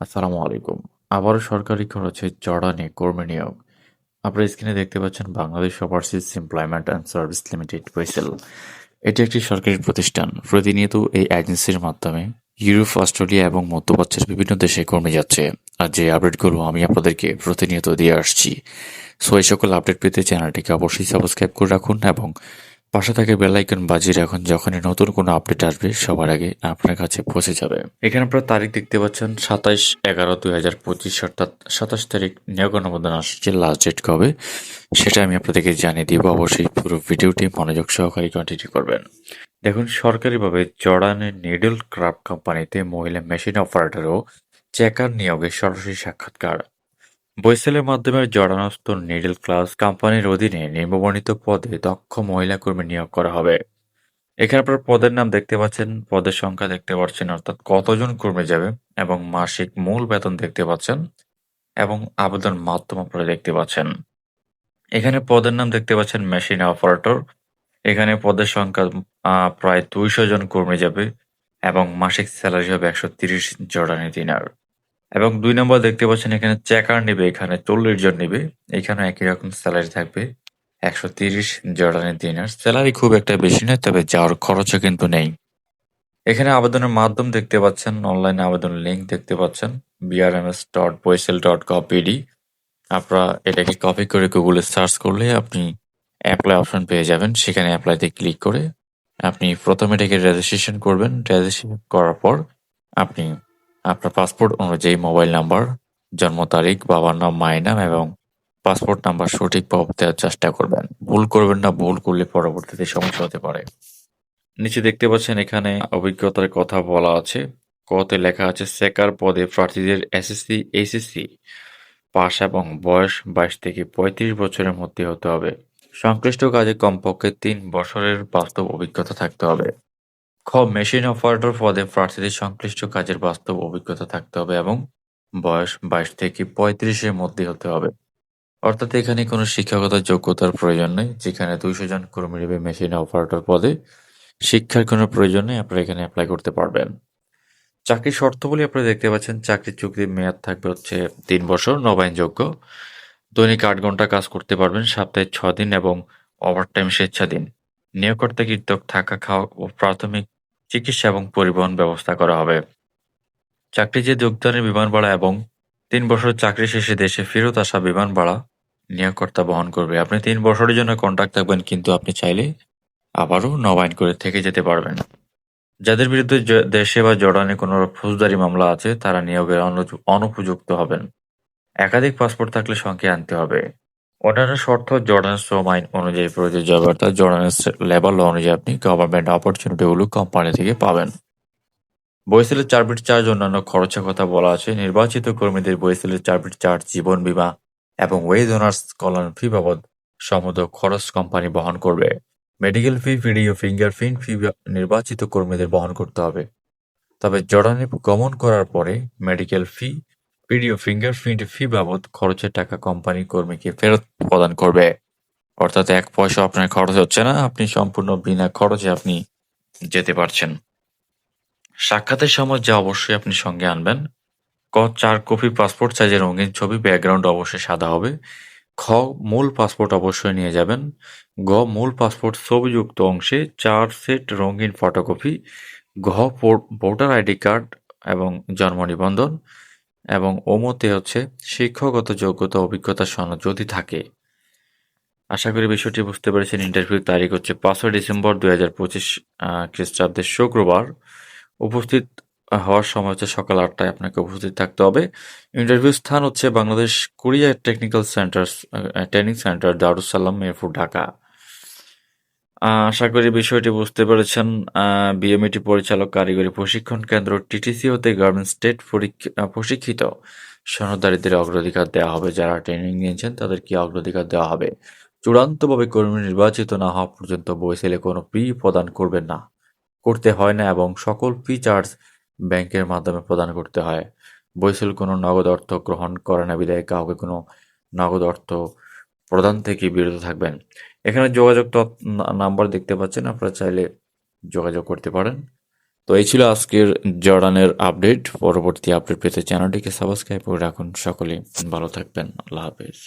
আসসালামু আলাইকুম। আবারও সরকারি খরচে চড়ানে কর্মী নিয়োগ। আপনারা স্ক্রিনে দেখতে পাচ্ছেন Bangladesh overseas employment and service limited ওয়েসেল। এটি একটি সরকারি প্রতিষ্ঠান। প্রতিনিয়ত এই এজেন্সির মাধ্যমে ইউরোপ, অস্ট্রেলিয়া এবং মধ্যপ্রাচ্যের বিভিন্ন দেশে কর্মী যাচ্ছে। আর যে আপডেটগুলো আমি আপনাদেরকে প্রতিনিয়ত দিয়ে আসছি। সো এই সকল আপডেট পেতে চ্যানেলটিকে অবশ্যই সাবস্ক্রাইব করে রাখুন এবং পাশে থাকে বেল আইকন বাজিয়ে রাখুন, যখনই নতুন কোনো আপডেট আসবে, সবার আগে আপনার কাছে পৌঁছে যাবে। এখানে আপনারা তারিখ দেখতে পাচ্ছেন, সাতাইশ এগারো দুই হাজার পঁচিশ, অর্থাৎ সাতাশ তারিখ নিয়োগ অনুমোদন আসছে লাস্ট ডেট কবে, সেটা আমি আপনাদেরকে জানিয়ে দিব। অবশ্যই পুরো ভিডিওটি মনোযোগ সহকারে কন্টিনিউ করবেন। দেখুন, সরকারিভাবে জর্ডানের নিডল ক্রাফট কোম্পানিতে মহিলা মেশিন অপারেটর ও চেকার নিয়োগের সরাসরি সাক্ষাৎকার। বৈসেলের মাধ্যমে জর্ডানস্থ নিডল ক্লাস কোম্পানির অধীনে নিম্নবর্ণিত পদে দক্ষ মহিলা কর্মী নিয়োগ করা হবে। এখানে আপনার পদের নাম দেখতে পাচ্ছেন, পদের সংখ্যা দেখতে পাচ্ছেন, অর্থাৎ কতজন কর্মী যাবে এবং মাসিক মূল বেতন দেখতে পাচ্ছেন এবং আবেদন মাধ্যম আপনারা দেখতে পাচ্ছেন। এখানে পদের নাম দেখতে পাচ্ছেন মেশিন অপারেটর। এখানে পদের সংখ্যা প্রায় দুইশো জন কর্মী যাবে এবং মাসিক স্যালারি হবে একশো তিরিশ জর্ডানি দিনার। এবং দুই নম্বর দেখতে পাচ্ছেন এখানে চেকার নিবে, এখানে চল্লিশ জন নিবে। এখানে একই রকম স্যালারি থাকবে, একশো তিরিশ জর্ডানি দিনার স্যালারি খুব একটা বেশি নয়, তবে যাওয়ার খরচও কিন্তু নেই। এখানে আবেদনের মাধ্যম দেখতে পাচ্ছেন অনলাইনে আবেদন লিঙ্ক দেখতে পাচ্ছেন বিআরএমএস ডট বৈসেল ডট কপিডি আপনারা এটাকে কপি করে গুগলে সার্চ করলে আপনি অ্যাপ্লাই অপশন পেয়ে যাবেন। সেখানে অ্যাপ্লাইতে ক্লিক করে আপনি প্রথমে এটাকে রেজিস্ট্রেশন করবেন। রেজিস্ট্রেশন করার পর আপনি আপনার পাসপোর্ট অনুযায়ী মোবাইল নাম্বার, জন্ম তারিখ, বাবার নাম, মায়ের নাম এবং পাসপোর্ট নাম্বার সঠিকভাবে দেওয়ার চেষ্টা করবেন। ভুল করবেন না, ভুল করলে পরবর্তীতে সমস্যা হতে পারে। নিচে দেখতে পাচ্ছেন এখানে অভিজ্ঞতার কথা বলা আছে। কতে লেখা আছে, সেকার পদে প্রার্থীদের এসএসসি, এইচএসসি পাস এবং বয়স বাইশ থেকে পঁয়ত্রিশ বছরের মধ্যে হতে হবে। সংশ্লিষ্ট কাজে কমপক্ষে তিন বছরের বাস্তব অভিজ্ঞতা থাকতে হবে। খ মেশিন অপারেটর পদে প্রার্থীদের সংশ্লিষ্ট কাজের বাস্তব অভিজ্ঞতা থাকতে হবে এবং বয়স বাইশ থেকে পঁয়ত্রিশের মধ্যে হতে হবে। অর্থাৎ এখানে কোনো শিক্ষাগত যোগ্যতার প্রয়োজন নেই, যেখানে দুইশো জন কর্মী নেবে মেশিন অপারেটর পদে। শিক্ষার কোনো প্রয়োজন নেই, আপনারা এখানে অ্যাপ্লাই করতে পারবেন। চাকরির শর্তাবলী আপনারা দেখতে পাচ্ছেন, চাকরির চুক্তির মেয়াদ থাকবে হচ্ছে তিন বছর, নবায়নযোগ্য। দৈনিক আট ঘণ্টা কাজ করতে পারবেন, সপ্তাহে ছ দিন এবং ওভারটাইম স্বেচ্ছাদিন নিয়োগকর্তা কৃতক থাকা, খাওয়া ও প্রাথমিক চিকিৎসা এবং পরিবহন ব্যবস্থা করা হবে। চাকরি যে যোগদানের বিমান ভাড়া এবং তিন বছর চাকরি শেষে দেশে ফেরত আসা বিমান ভাড়া নিয়োগকর্তা বহন করবে। আপনি তিন বছরের জন্য কন্ট্রাক্ট থাকবেন, কিন্তু আপনি চাইলে আবারও নবায়ন করে থেকে যেতে পারবেন। যাদের বিরুদ্ধে দেশে বা জর্ডানে কোনো ফৌজদারি মামলা আছে, তারা নিয়োগের অনু- অনুপযুক্ত হবেন। একাধিক পাসপোর্ট থাকলে সঙ্গে আনতে হবে। অন্যান্য শর্ত জর্ডান শ্রম আইন অনুযায়ী প্রযোজ্য অর্থাৎ জর্ডানের লেবার ল অনুযায়ী আপনি গভর্নমেন্ট অপরচুনিটিগুলো কোম্পানি থেকে পাবেন। বইসেলের চার্বিট চার্জ অন্যান্য খরচের কথা বলা আছে। নির্বাচিত কর্মীদের বইসেলের চার্বিট চার্জ, জীবন বীমা এবং ওয়েজ ওনার্স কল্যাণ ফি বাবদ সমুদ্র খরচ কোম্পানি বহন করবে। Medical fee video fingerprint fee নির্বাচিত কর্মীদের বহন করতে হবে। তবে জর্ডানে গমন করার পরে medical fee video fingerprint fee বাবদ খরচের টাকা কোম্পানি কর্মীকে ফেরত প্রদান করবে। অর্থাৎ এক পয়সা আপনার খরচ হচ্ছে না, আপনি সম্পূর্ণ বিনা খরচে আপনি যেতে পারছেন। সাক্ষাতের সময় যা অবশ্যই আপনি সঙ্গে আনবেন। ক, চার কপি পাসপোর্ট সাইজের রঙিন ছবি ব্যাকগ্রাউন্ড অবশ্যই সাদা হবে। খ, মূল পাসপোর্ট অবশ্যই নিয়ে যাবেন। গ, মূল পাসপোর্ট ছবিযুক্ত অংশে চার সেট রঙিন ফটোকপি ঘ ভোটার আইডি কার্ড এবং জন্ম নিবন্ধন। এবং ওমতে হচ্ছে শিক্ষাগত যোগ্যতা অভিজ্ঞতা সনদ যদি থাকে। আশা করি বিষয়টি বুঝতে পেরেছেন। ইন্টারভিউ তারিখ হচ্ছে পাঁচই ডিসেম্বর দুই হাজার পঁচিশ খ্রিস্টাব্দের শুক্রবার। উপস্থিত হওয়ার সময় হচ্ছে সকাল আটটায় আপনাকে উপস্থিত থাকতে হবে। ইন্টারভিউ স্থান হচ্ছে Bangladesh Korea technical centre training centre Darussalam Mirpur, Dhaka. আশা করি বিষয়টি বুঝতে পেরেছেন। বিএমইটি পরিচালক কারিগরি প্রশিক্ষণ কেন্দ্র টিটিসি হতে গার্মেন্টস স্টেট প্রশিক্ষিত সনদধারীদের অগ্রাধিকার দেওয়া হবে। যারা ট্রেনিং নিয়েছেন তাদেরকে অগ্রাধিকার দেওয়া হবে। চূড়ান্তভাবে কর্মী নির্বাচিত না হওয়া পর্যন্ত বইসেলে কোনো ফি প্রদান করবেন না। করতে হয় না এবং সকল ফি চার্জ ব্যাংকের মাধ্যমে প্রদান করতে হয়। বইসেল কোনো নগদ অর্থ গ্রহণ করে না। বিদায়, কাউকে কোনো নগদ অর্থ প্রদান থেকে বিরত থাকবেন। এখানে যোগাযোগ নাম্বার দেখতে পাচ্ছেন, আপনারা চাইলে যোগাযোগ করতে পারেন। তো এই ছিল আজকের জর্ডানের আপডেট। পরবর্তী আপডেট পেতে চ্যানেলটিকে সাবস্ক্রাইব করে রাখুন। সকলেই ভালো থাকবেন। আল্লাহ হাফেজ।